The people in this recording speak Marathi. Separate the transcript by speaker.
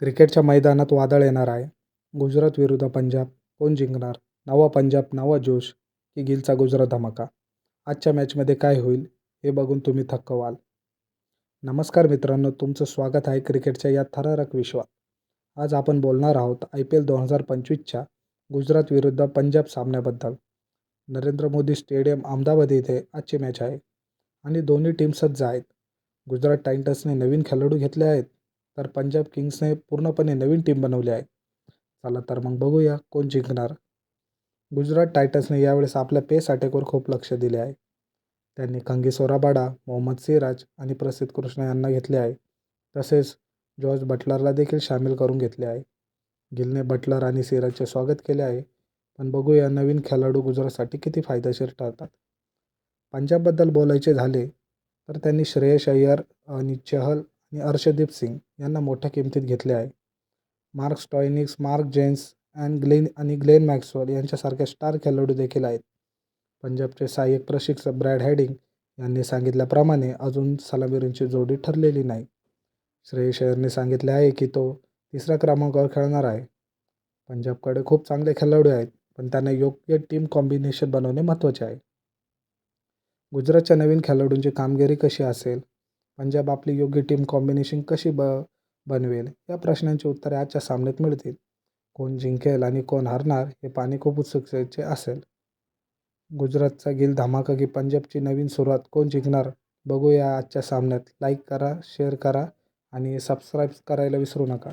Speaker 1: क्रिकेटच्या मैदानात वादळ येणार आहे. गुजरात विरुद्ध पंजाब, कोण जिंकणार? नवा पंजाब, नवा जोश की गिलचा गुजरात धमाका? आजच्या मॅचमध्ये काय होईल हे बघून तुम्ही थक्क व्हाल. नमस्कार मित्रांनो, तुमचं स्वागत आहे क्रिकेटच्या या थरारक विश्वात. आज आपण बोलणार आहोत आय पी एल दोन हजार पंचवीसच्या गुजरात विरुद्ध पंजाब सामन्याबद्दल. नरेंद्र मोदी स्टेडियम अहमदाबाद येथे आजची मॅच आहे आणि दोन्ही टीम सज्ज आहेत. गुजरात टायटन्सने नवीन खेळाडू घेतले आहेत तर पंजाब किंग्सने पूर्णपणे नवीन टीम बनवली आहे. चला तर मग बघूया कोण जिंकणार. गुजरात टायटन्सने यावेळेस आपल्या पेस अटॅकवर खूप लक्ष दिले आहे. त्यांनी खंगी सोराबाडा मोहम्मद सिराज आणि प्रसिद्ध कृष्णा यांना घेतले आहे. तसेच जॉर्ज बटलरला देखील सामील करून घेतले आहे. गिलने बटलर आणि सिराजचे स्वागत केले आहे. पण बघूया नवीन खेळाडू गुजरातसाठी किती फायदेशीर ठरतात. पंजाबबद्दल बोलायचे झाले तर त्यांनी श्रेयस अय्यर आणि चहल आणि अर्षदीप सिंग यांना मोठ्या किमतीत घेतले आहे. Mark Stoinis Marco Jansen and Glenn आणि ग्लेन मॅक्सवेल यांच्यासारख्या स्टार खेळाडू देखील आहेत. पंजाबचे सहाय्यक प्रशिक्षक ब्रॅड हॅडिंग यांनी सांगितल्याप्रमाणे अजून सलामीरींची जोडी ठरलेली नाही. श्रेयस अय्यरने सांगितले आहे की तो तिसऱ्या क्रमांकावर खेळणार आहे. पंजाबकडे खूप चांगले खेळाडू आहेत पण त्यांना योग्य टीम कॉम्बिनेशन बनवणे महत्त्वाचे आहे. गुजरातच्या नवीन खेळाडूंची कामगिरी कशी असेल? पंजाब आपली योग्य टीम कॉम्बिनेशन कशी ब बनवेल या प्रश्नांची उत्तरे आजच्या सामन्यात मिळतील. कोण जिंकेल आणि कोण हरणार हे पाणी खूप उत्सुकतेचे असेल. गुजरातचा गिल धमाका की पंजाबची नवीन सुरुवात कोण जिंकणार बघूया आजच्या सामन्यात. लाईक करा, शेअर करा आणि सबस्क्राईब करायला विसरू नका.